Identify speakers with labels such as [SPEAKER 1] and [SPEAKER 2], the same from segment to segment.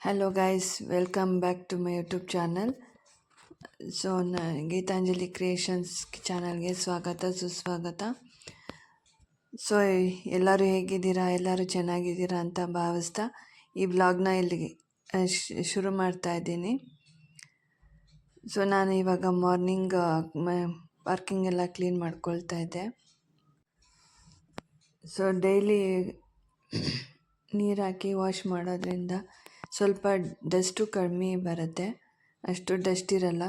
[SPEAKER 1] Hello guys welcome back to my YouTube channel so ನ Geetanjali creations ಚಾನಲ್ಗೆ ಸ್ವಾಗತ, ಸುಸ್ವಾಗತ. ಸೊ ಎಲ್ಲರೂ ಹೇಗಿದ್ದೀರಾ? ಎಲ್ಲರೂ ಚೆನ್ನಾಗಿದ್ದೀರಾ ಅಂತ ಭಾವಿಸ್ತಾ ಈ ಬ್ಲಾಗ್ನ ಇಲ್ಲಿಗೆ ಶುರು ಮಾಡ್ತಾ ಇದ್ದೀನಿ. ಸೊ ನಾನು ಇವಾಗ ಮಾರ್ನಿಂಗ್ ಪಾರ್ಕಿಂಗ್ ಎಲ್ಲ ಕ್ಲೀನ್ ಮಾಡ್ಕೊಳ್ತಾ ಇದ್ದೆ. ಸೊ ಡೈಲಿ ನೀರು ಹಾಕಿ ವಾಶ್ ಮಾಡೋದ್ರಿಂದ ಸ್ವಲ್ಪ ಡಸ್ಟು ಕಡಿಮೆ ಬರುತ್ತೆ. ಅಷ್ಟು ಡಸ್ಟ್ ಇರಲ್ಲ.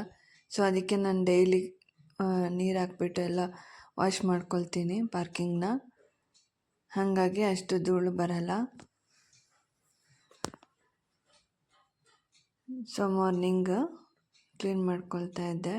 [SPEAKER 1] ಸೊ ಅದಕ್ಕೆ ನಾನು ಡೈಲಿ ನೀರು ಹಾಕ್ಬಿಟ್ಟು ಎಲ್ಲ ವಾಶ್ ಮಾಡ್ಕೊಳ್ತೀನಿ ಪಾರ್ಕಿಂಗ್ನ. ಹಾಗಾಗಿ ಅಷ್ಟು ಧೂಳು ಬರಲ್ಲ. ಸೊ ಮಾರ್ನಿಂಗ್ ಕ್ಲೀನ್ ಮಾಡ್ಕೊಳ್ತಾ ಇದ್ದೆ.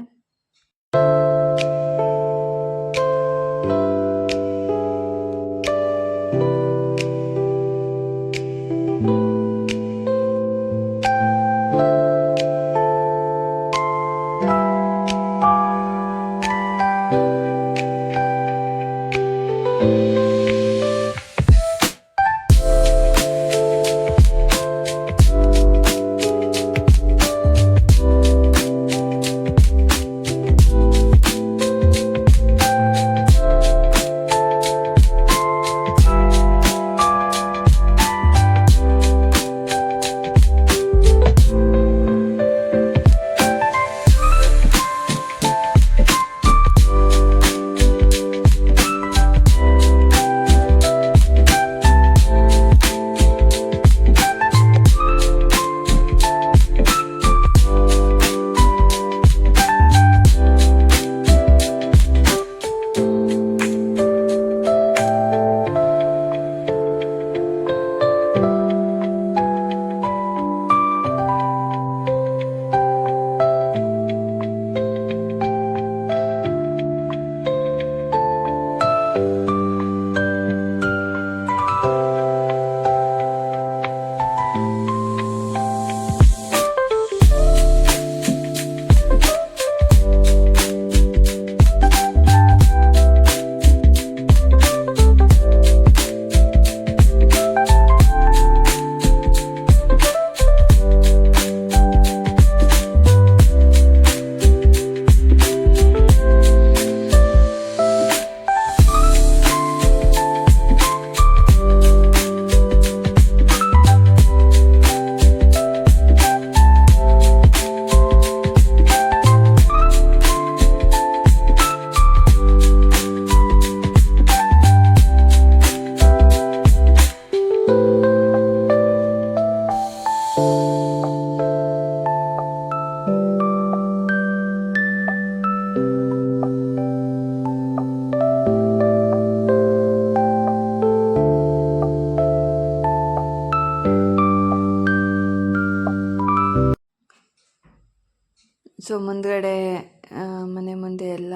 [SPEAKER 1] ಮುಂದೆ ಎಲ್ಲ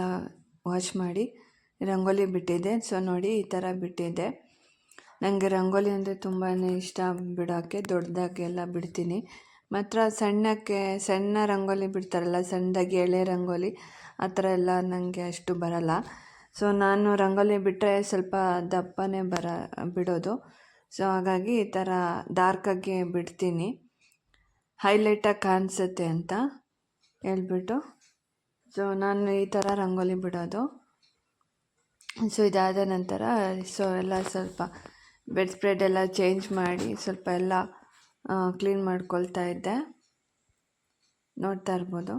[SPEAKER 1] ವಾಶ್ ಮಾಡಿ ರಂಗೋಲಿ ಬಿಟ್ಟಿದ್ದೆ. ಸೊ ನೋಡಿ ಈ ಥರ ಬಿಟ್ಟಿದ್ದೆ. ನನಗೆ ರಂಗೋಲಿ ಅಂದರೆ ತುಂಬಾ ಇಷ್ಟ ಬಿಡೋಕ್ಕೆ ದೊಡ್ಡದಾಗಿ ಎಲ್ಲ ಬಿಡ್ತೀನಿ. ಮಾತ್ರ ಸಣ್ಣಕ್ಕೆ, ಸಣ್ಣ ರಂಗೋಲಿ ಬಿಡ್ತಾರಲ್ಲ, ಸಣ್ಣದಾಗಿ ಎಳೆ ರಂಗೋಲಿ, ಆ ಥರ ಎಲ್ಲ ನನಗೆ ಅಷ್ಟು ಬರಲ್ಲ. ಸೊ ನಾನು ರಂಗೋಲಿ ಬಿಟ್ಟರೆ ಸ್ವಲ್ಪ ದಪ್ಪನೇ ಬರ, ಬಿಡೋದು. ಸೊ ಹಾಗಾಗಿ ಈ ಥರ ಡಾರ್ಕಾಗಿ ಬಿಡ್ತೀನಿ. ಹೈಲೈಟಾಗಿ ಕಾಣಿಸುತ್ತೆ ಅಂತ ಹೇಳ್ಬಿಟ್ಟು ಸೊ ನಾನು ಈ ಥರ ರಂಗೋಲಿ ಬಿಡೋದು. ಸೊ ಇದಾದ ನಂತರ, ಸೊ ಎಲ್ಲ ಸ್ವಲ್ಪ ಬೆಡ್ ಸ್ಪ್ರೆಡ್ ಎಲ್ಲ ಚೇಂಜ್ ಮಾಡಿ ಸ್ವಲ್ಪ ಎಲ್ಲ ಕ್ಲೀನ್ ಮಾಡ್ಕೊಳ್ತಾ ಇದ್ದೆ. ನೋಡ್ತಾ ಇರ್ಬೋದು.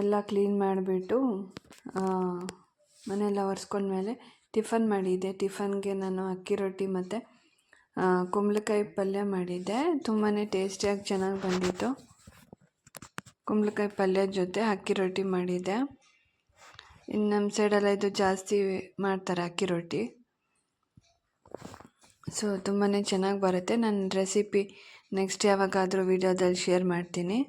[SPEAKER 1] ಮನೆಯೆಲ್ಲ ಕ್ಲೀನ್ ಮಾಡಿಬಿಟ್ಟು ಮನೆಯೆಲ್ಲ ಒರೆಸ್ಕೊಂಡ್ಮೇಲೆ ಟಿಫನ್ ಮಾಡಿದ್ದೆ. ಟಿಫನ್ಗೆ ನಾನು ಅಕ್ಕಿ ರೊಟ್ಟಿ ಮತ್ತು ಕುಂಬಳಕಾಯಿ ಪಲ್ಯ ಮಾಡಿದ್ದೆ. ತುಂಬಾ ಟೇಸ್ಟಿಯಾಗಿ ಚೆನ್ನಾಗಿ ಬಂದಿತ್ತು. ಕುಂಬಳಕಾಯಿ ಪಲ್ಯ ಜೊತೆ ಅಕ್ಕಿ ರೊಟ್ಟಿ ಮಾಡಿದ್ದೆ. ಇನ್ನು ನಮ್ಮ ಸೈಡೆಲ್ಲ ಇದು ಜಾಸ್ತಿ ಮಾಡ್ತಾರೆ ಅಕ್ಕಿ ರೊಟ್ಟಿ. ಸೊ ತುಂಬಾ ಚೆನ್ನಾಗಿ ಬರುತ್ತೆ. ನನ್ನ ರೆಸಿಪಿ ನೆಕ್ಸ್ಟ್ ಯಾವಾಗಾದರೂ ವೀಡಿಯೋದಲ್ಲಿ ಶೇರ್ ಮಾಡ್ತೀನಿ.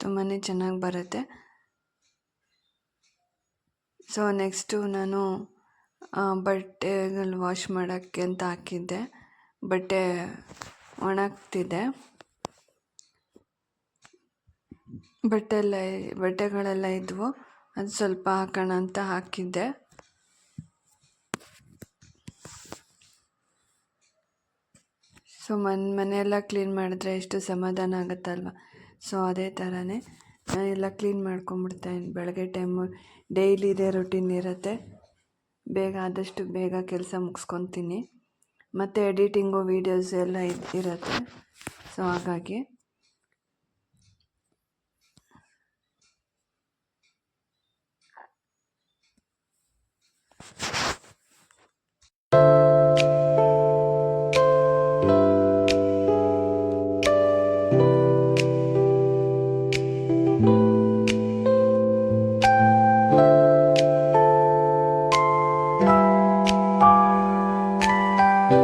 [SPEAKER 1] ತುಂಬಾ ಚೆನ್ನಾಗಿ ಬರುತ್ತೆ. ಸೊ ನೆಕ್ಸ್ಟು ನಾನು ಬಟ್ಟೆಗಳು ವಾಶ್ ಮಾಡೋಕ್ಕೆ ಅಂತ ಹಾಕಿದ್ದೆ. ಬಟ್ಟೆ ಒಣಗ್ತಿದೆ. ಬಟ್ಟೆ ಎಲ್ಲ ಬಟ್ಟೆಗಳೆಲ್ಲ ಇದ್ವು. ಅದು ಸ್ವಲ್ಪ ಹಾಕೋಣ ಅಂತ ಹಾಕಿದ್ದೆ. ಸೊ ಮನೆ, ಮನೆಯೆಲ್ಲ ಕ್ಲೀನ್ ಮಾಡಿದ್ರೆ ಎಷ್ಟು ಸಮಾಧಾನ ಆಗುತ್ತಲ್ವ? ಸೊ ಅದೇ ಥರನೇ ಎಲ್ಲ ಕ್ಲೀನ್ ಮಾಡ್ಕೊಂಬಿಡ್ತೇನೆ ಬೆಳಗ್ಗೆ ಟೈಮು ಡೈಲಿ ಇದೇ ರೊಟೀನ್ ಇರುತ್ತೆ. ಬೇಗ ಆದಷ್ಟು ಬೇಗ ಕೆಲಸ ಮುಗಿಸ್ಕೊತೀನಿ. ಮತ್ತು ಎಡಿಟಿಂಗು ವೀಡಿಯೋಸ್ ಎಲ್ಲ ಇರುತ್ತೆ. ಸೊ ಹಾಗಾಗಿ ಸೊ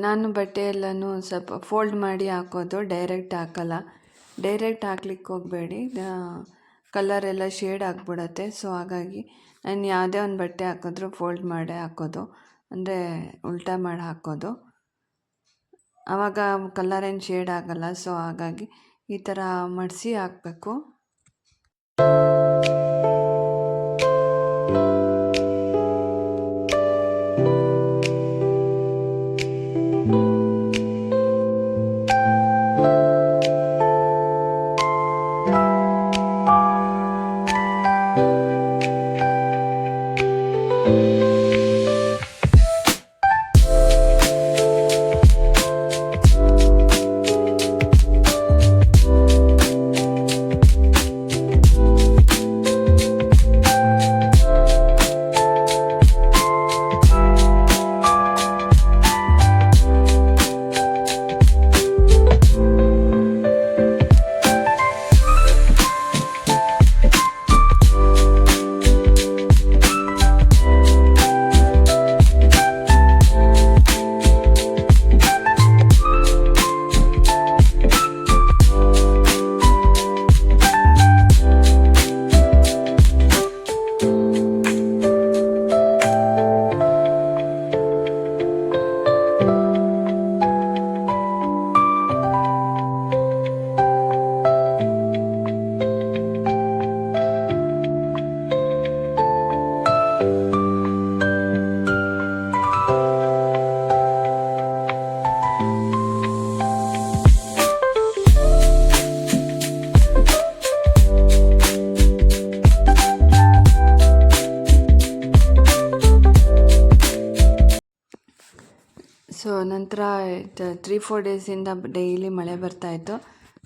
[SPEAKER 1] ನಾನು ಬಟ್ಟೆ ಎಲ್ಲನೂ ಸ್ವಲ್ಪ ಫೋಲ್ಡ್ ಮಾಡಿ ಹಾಕೋದು ಡೈರೆಕ್ಟ್ ಹಾಕಲ್ಲ. ಡೈರೆಕ್ಟ್ ಹಾಕ್ಲಿಕ್ಕೆ ಹೋಗಬೇಡಿ. ಕಲರ್ ಎಲ್ಲ ಶೇಡ್ ಆಗಿಬಿಡತ್ತೆ. ಸೊ ಹಾಗಾಗಿ ನಾನು ಯಾವುದೇ ಒಂದು ಬಟ್ಟೆ ಹಾಕಿದ್ರು ಫೋಲ್ಡ್ ಮಾಡೇ ಹಾಕೋದು. ಅಂದರೆ ಉಲ್ಟಾ ಮಾಡಿ ಹಾಕೋದು. ಆವಾಗ ಕಲರ್ ಏನು ಶೇಡ್ ಆಗಲ್ಲ ಸೊ ಹಾಗಾಗಿ ಈ ಥರ ಮಡಿಸಿ ಹಾಕಬೇಕು. ಸೊ ನಂತರ ತ್ರೀ ಫೋರ್ ಡೇಸಿಂದ ಡೈಲಿ ಮಳೆ ಬರ್ತಾಯಿತ್ತು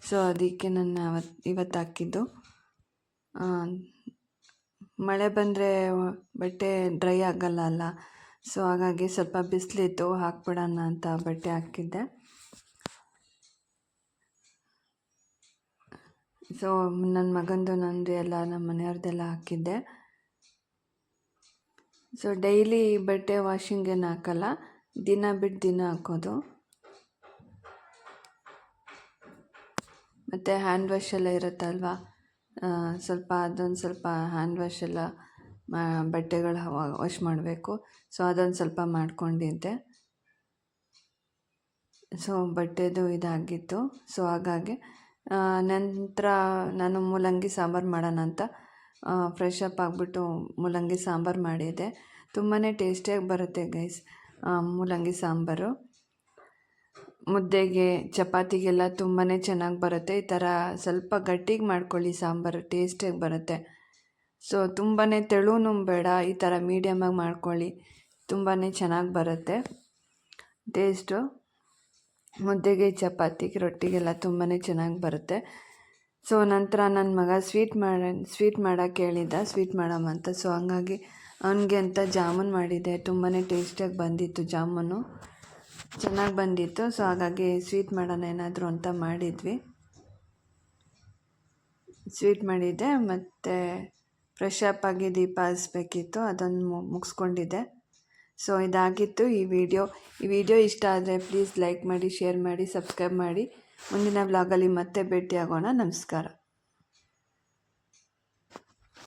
[SPEAKER 1] ಸೊ ಅದಕ್ಕೆ ನಾನು ಇವತ್ತು ಹಾಕಿದ್ದು. ಮಳೆ ಬಂದರೆ ಬಟ್ಟೆ ಡ್ರೈ ಆಗಲ್ಲ ಅಲ್ಲ. ಸೊ ಹಾಗಾಗಿ ಸ್ವಲ್ಪ ಬಿಸಿಲಿತ್ತು, ಹಾಕ್ಬಿಡೋಣ ಅಂತ ಬಟ್ಟೆ ಹಾಕಿದ್ದೆ. ಸೊ ನನ್ನ ಮಗಂದು ನಂದು ಎಲ್ಲ ನಮ್ಮ ಮನೆಯವ್ರದ್ದೆಲ್ಲ ಹಾಕಿದ್ದೆ. ಸೊ ಡೈಲಿ ಬಟ್ಟೆ ವಾಷಿಂಗ್ ಏನು ಹಾಕಲ್ಲ. ದಿನ ಬಿಟ್ಟು ದಿನ ಹಾಕೋದು. ಮತ್ತು ಹ್ಯಾಂಡ್ ವಾಶ್ ಎಲ್ಲ ಇರುತ್ತಲ್ವ? ಸ್ವಲ್ಪ ಅದೊಂದು ಸ್ವಲ್ಪ ಹ್ಯಾಂಡ್ ವಾಶ್ ಎಲ್ಲ ಬಟ್ಟೆಗಳು ವಾಶ್ ಮಾಡಬೇಕು. ಸೊ ಅದೊಂದು ಸ್ವಲ್ಪ ಮಾಡ್ಕೊಂಡಿದ್ದೆ. ಸೊ ಬಟ್ಟೆದು ಇದಾಗಿತ್ತು. ಸೊ ಹಾಗಾಗಿ ನಂತರ ನಾನು ಮೂಲಂಗಿ ಸಾಂಬಾರು ಮಾಡೋಣ ಅಂತ ಫ್ರೆಶ್ ಅಪ್ ಆಗಿಬಿಟ್ಟು ಮೂಲಂಗಿ ಸಾಂಬಾರು ಮಾಡಿದ್ದೆ. ತುಂಬಾ ಟೇಸ್ಟಿಯಾಗಿ ಬರುತ್ತೆ ಗೈಸ್ ಮೂಲಂಗಿ ಸಾಂಬಾರು. ಮುದ್ದೆಗೆ, ಚಪಾತಿಗೆಲ್ಲ ತುಂಬಾ ಚೆನ್ನಾಗಿ ಬರುತ್ತೆ. ಈ ಥರ ಸ್ವಲ್ಪ ಗಟ್ಟಿಗೆ ಮಾಡ್ಕೊಳ್ಳಿ ಸಾಂಬಾರು ಟೇಸ್ಟಾಗಿ ಬರುತ್ತೆ. ಸೊ ತುಂಬಾ ತೆಳುನೂ ಬೇಡ, ಈ ಥರ ಮೀಡಿಯಮಾಗಿ ಮಾಡ್ಕೊಳ್ಳಿ. ತುಂಬಾ ಚೆನ್ನಾಗಿ ಬರುತ್ತೆ. ಟೇಸ್ಟು. ಮುದ್ದೆಗೆ, ಚಪಾತಿಗೆ, ರೊಟ್ಟಿಗೆಲ್ಲ ತುಂಬಾ ಚೆನ್ನಾಗಿ ಬರುತ್ತೆ. ಸೊ, ನಂತರ ನನ್ನ ಮಗ ಸ್ವೀಟ್ ಮಾಡ, ಸ್ವೀಟ್ ಮಾಡೋಕ್ಕೆ ಹೇಳಿದ್ದ ಸ್ವೀಟ್ ಮಾಡಮ್ಮ ಅಂತ. ಸೊ, ಹಂಗಾಗಿ ಅವನಿಗೆ ಅಂತ ಜಾಮೂನ್ ಮಾಡಿದ್ದೆ ತುಂಬಾ ಟೇಸ್ಟಿಯಾಗಿ ಬಂದಿತ್ತು ಜಾಮೂನು. ಚೆನ್ನಾಗಿ ಬಂದಿತ್ತು, ಸೊ ಹಾಗಾಗಿ ಸ್ವೀಟ್ ಮಾಡೋಣ ಏನಾದರೂ ಅಂತ ಮಾಡಿದ್ವಿ. ಸ್ವೀಟ್ ಮಾಡಿದ್ದೆ, ಮತ್ತು ಫ್ರೆಶ್ ಅಪ್ ಆಗಿ ದೀಪ ಹಚ್ಬೇಕಿತ್ತು ಅದನ್ನು ಮುಗಿಸ್ಕೊಂಡಿದ್ದೆ. ಸೊ ಇದಾಗಿತ್ತು ಈ ವಿಡಿಯೋ. ಈ ವಿಡಿಯೋ ಇಷ್ಟ ಆದರೆ ಪ್ಲೀಸ್ ಲೈಕ್ ಮಾಡಿ, ಶೇರ್ ಮಾಡಿ, ಸಬ್ಸ್ಕ್ರೈಬ್ ಮಾಡಿ. ಮುಂದಿನ ವ್ಲಾಗಲ್ಲಿ ಮತ್ತೆ ಭೇಟಿಯಾಗೋಣ. ನಮಸ್ಕಾರ.